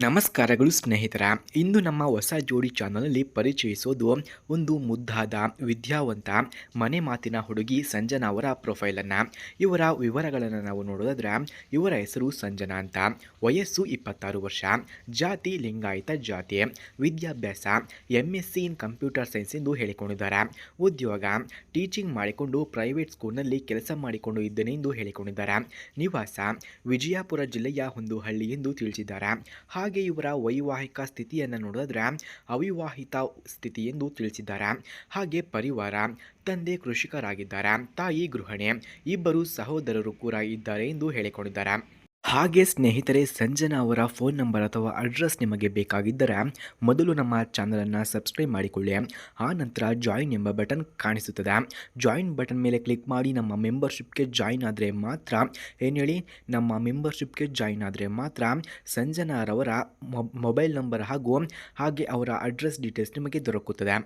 ನಮಸ್ಕಾರಗಳು ಸ್ನೇಹಿತರ. ಇಂದು ನಮ್ಮ ಹೊಸ ಜೋಡಿ ಚಾನಲಲ್ಲಿ ಪರಿಚಯಿಸೋದು ಒಂದು ಮುದ್ದಾದ, ವಿದ್ಯಾವಂತ, ಮನೆ ಮಾತಿನ ಹುಡುಗಿ ಸಂಜನಾ ಅವರ ಪ್ರೊಫೈಲನ್ನು ಇವರ ವಿವರಗಳನ್ನು ನಾವು ನೋಡೋದಾದ್ರೆ, ಇವರ ಹೆಸರು ಸಂಜನಾ ಅಂತ. ವಯಸ್ಸು ಇಪ್ಪತ್ತಾರು ವರ್ಷ. ಜಾತಿ ಲಿಂಗಾಯತ ಜಾತಿ. ವಿದ್ಯಾಭ್ಯಾಸ M S C in computer science ಎಂದು ಹೇಳಿಕೊಂಡಿದ್ದಾರೆ. ಉದ್ಯೋಗ ಟೀಚಿಂಗ್ ಮಾಡಿಕೊಂಡು ಪ್ರೈವೇಟ್ ಸ್ಕೂಲ್ನಲ್ಲಿ ಕೆಲಸ ಮಾಡಿಕೊಂಡು ಇದ್ದೇನೆ ಎಂದು ಹೇಳಿಕೊಂಡಿದ್ದಾರೆ. ನಿವಾಸ, ವಿಜಯಪುರ ಜಿಲ್ಲೆಯ ಒಂದು ಹಳ್ಳಿ ಎಂದು ತಿಳಿಸಿದ್ದಾರೆ. ಹಾಗೆ ಇವರ ವೈವಾಹಿಕ ಸ್ಥಿತಿಯನ್ನು ನೋಡಿದ್ರೆ ಅವಿವಾಹಿತ ಸ್ಥಿತಿ ಎಂದು ತಿಳಿಸಿದ್ದಾರೆ. ಹಾಗೆ ಪರಿವಾರ, ತಂದೆ ಕೃಷಿಕರಾಗಿದ್ದಾರೆ. ತಾಯಿ ಗೃಹಿಣಿ, ಇಬ್ಬರು ಸಹೋದರರು ಕೂಡ ಇದ್ದಾರೆ ಎಂದು ಹೇಳಿಕೊಂಡಿದ್ದಾರೆ. ಹಾಗೆ ಸ್ನೇಹಿತರೆ, ಸಂಜನಾ ಅವರ ಫೋನ್ ನಂಬರ್ ಅಥವಾ ಅಡ್ರೆಸ್ ನಿಮಗೆ ಬೇಕಾಗಿದ್ದರೆ ಮೊದಲು ನಮ್ಮ ಚಾನಲನ್ನು ಸಬ್ಸ್ಕ್ರೈಬ್ ಮಾಡಿಕೊಳ್ಳಿ. ಆ ನಂತರ ಜಾಯಿನ್ ಎಂಬ ಬಟನ್ ಕಾಣಿಸುತ್ತದೆ. ಜಾಯಿನ್ ಬಟನ್ ಮೇಲೆ ಕ್ಲಿಕ್ ಮಾಡಿ ನಮ್ಮ ಮೆಂಬರ್ಶಿಪ್ಗೆ ಜಾಯಿನ್ ಆದರೆ ಮಾತ್ರ, ಏನು ಹೇಳಿ, ನಮ್ಮ ಮೆಂಬರ್ಶಿಪ್ಗೆ ಜಾಯಿನ್ ಆದರೆ ಮಾತ್ರ ಸಂಜನಾರವರ ಮೊಬೈಲ್ ನಂಬರ್ ಹಾಗೂ ಹಾಗೆ ಅವರ ಅಡ್ರೆಸ್ ಡೀಟೇಲ್ಸ್ ನಿಮಗೆ ದೊರಕುತ್ತದೆ.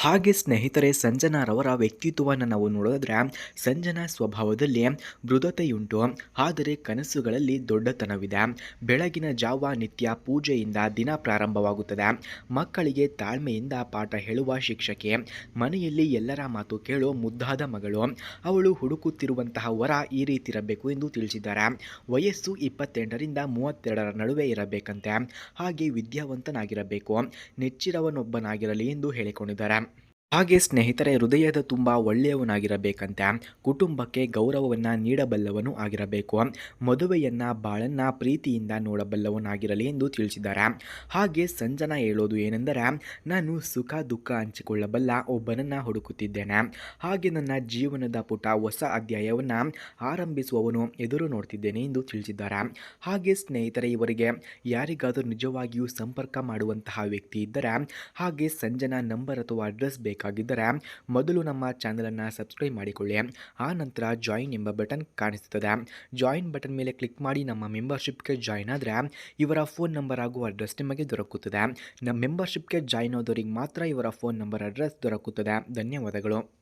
ಹಾಗೆ ಸ್ನೇಹಿತರೆ ಸಂಜನಾರವರ ವ್ಯಕ್ತಿತ್ವವನ್ನು ನಾವು ನೋಡೋದಾದರೆ ಸಂಜನಾ ಸ್ವಭಾವದಲ್ಲಿ ಮೃದತೆಯುಂಟು. ಆದರೆ ಕನಸುಗಳಲ್ಲಿ ದೊಡ್ಡತನವಿದೆ. ಬೆಳಗಿನ ಜಾವ ನಿತ್ಯ ಪೂಜೆಯಿಂದ ದಿನ ಪ್ರಾರಂಭವಾಗುತ್ತದೆ. ಮಕ್ಕಳಿಗೆ ತಾಳ್ಮೆಯಿಂದ ಪಾಠ ಹೇಳುವ ಶಿಕ್ಷಕಿ. ಮನೆಯಲ್ಲಿ ಎಲ್ಲರ ಮಾತು ಕೇಳೋ ಮುದ್ದಾದ ಮಗಳು. ಅವಳು ಹುಡುಕುತ್ತಿರುವಂತಹ ವರ ಈ ರೀತಿ ಇರಬೇಕು ಎಂದು ತಿಳಿಸಿದ್ದಾರೆ. ವಯಸ್ಸು ಇಪ್ಪತ್ತೆಂಟರಿಂದ ಮೂವತ್ತೆರಡರ ನಡುವೆ ಇರಬೇಕಂತೆ. ಹಾಗೆ ವಿದ್ಯಾವಂತನಾಗಿರಬೇಕು. ನೆಚ್ಚಿರವನೊಬ್ಬನಾಗಿರಲಿ ಎಂದು ಹೇಳಿಕೊಂಡಿದ್ದಾರೆ. ಹಾಗೆ ಸ್ನೇಹಿತರೆ, ಹೃದಯದ ತುಂಬ ಒಳ್ಳೆಯವನಾಗಿರಬೇಕಂತೆ ಕುಟುಂಬಕ್ಕೆ ಗೌರವವನ್ನು ನೀಡಬಲ್ಲವನು ಆಗಿರಬೇಕು. ಮದುವೆಯನ್ನು ಬಾಳನ್ನು ಪ್ರೀತಿಯಿಂದ ನೋಡಬಲ್ಲವನಾಗಿರಲಿ ಎಂದು ತಿಳಿಸಿದ್ದಾರೆ. ಹಾಗೆ ಸಂಜನಾ ಹೇಳೋದು ಏನೆಂದರೆ, ನಾನು ಸುಖ ದುಃಖ ಹಂಚಿಕೊಳ್ಳಬಲ್ಲ ಒಬ್ಬನನ್ನು ಹುಡುಕುತ್ತಿದ್ದೇನೆ. ಹಾಗೆ ನನ್ನ ಜೀವನದ ಪುಟ ಹೊಸ ಅಧ್ಯಾಯವನ್ನು ಆರಂಭಿಸುವವನು ಎದುರು ನೋಡ್ತಿದ್ದೇನೆ ಎಂದು ತಿಳಿಸಿದ್ದಾರೆ. ಹಾಗೆ ಸ್ನೇಹಿತರೆ, ಇವರಿಗೆ ಯಾರಿಗಾದರೂ ನಿಜವಾಗಿಯೂ ಸಂಪರ್ಕ ಮಾಡುವಂತಹ ವ್ಯಕ್ತಿ ಇದ್ದರೆ, ಹಾಗೆ ಸಂಜನಾ ನಂಬರ್ ಅಥವಾ ಅಡ್ರೆಸ್ ಬೇಕು ಬೇಕಾಗಿದ್ದರೆ ಮೊದಲು ನಮ್ಮ ಚಾನಲನ್ನು ಸಬ್ಸ್ಕ್ರೈಬ್ ಮಾಡಿಕೊಳ್ಳಿ. ಆ ನಂತರ ಜಾಯಿನ್ ಎಂಬ ಬಟನ್ ಕಾಣಿಸುತ್ತದೆ. ಜಾಯಿನ್ ಬಟನ್ ಮೇಲೆ ಕ್ಲಿಕ್ ಮಾಡಿ ನಮ್ಮ ಮೆಂಬರ್ಶಿಪ್ಗೆ ಜಾಯಿನ್ ಆದರೆ ಇವರ ಫೋನ್ ನಂಬರ್ ಹಾಗೂ ಅಡ್ರೆಸ್ ನಿಮಗೆ ದೊರಕುತ್ತದೆ. ನಮ್ಮ ಮೆಂಬರ್ಶಿಪ್ಗೆ ಜಾಯಿನ್ ಆದವರಿಗೆ ಮಾತ್ರ ಇವರ ಫೋನ್ ನಂಬರ್, ಅಡ್ರೆಸ್ ದೊರಕುತ್ತದೆ. ಧನ್ಯವಾದಗಳು.